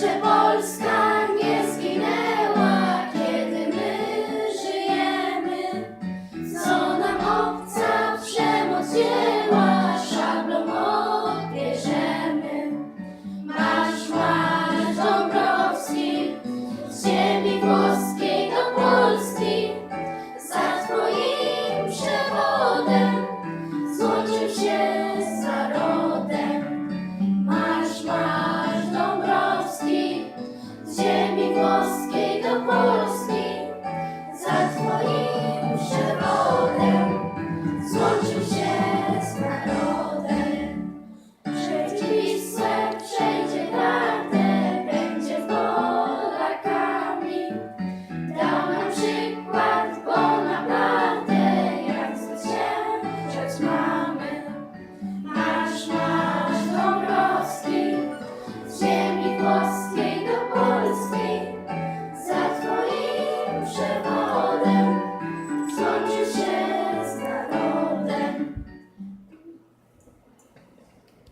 Jeszcze Polska the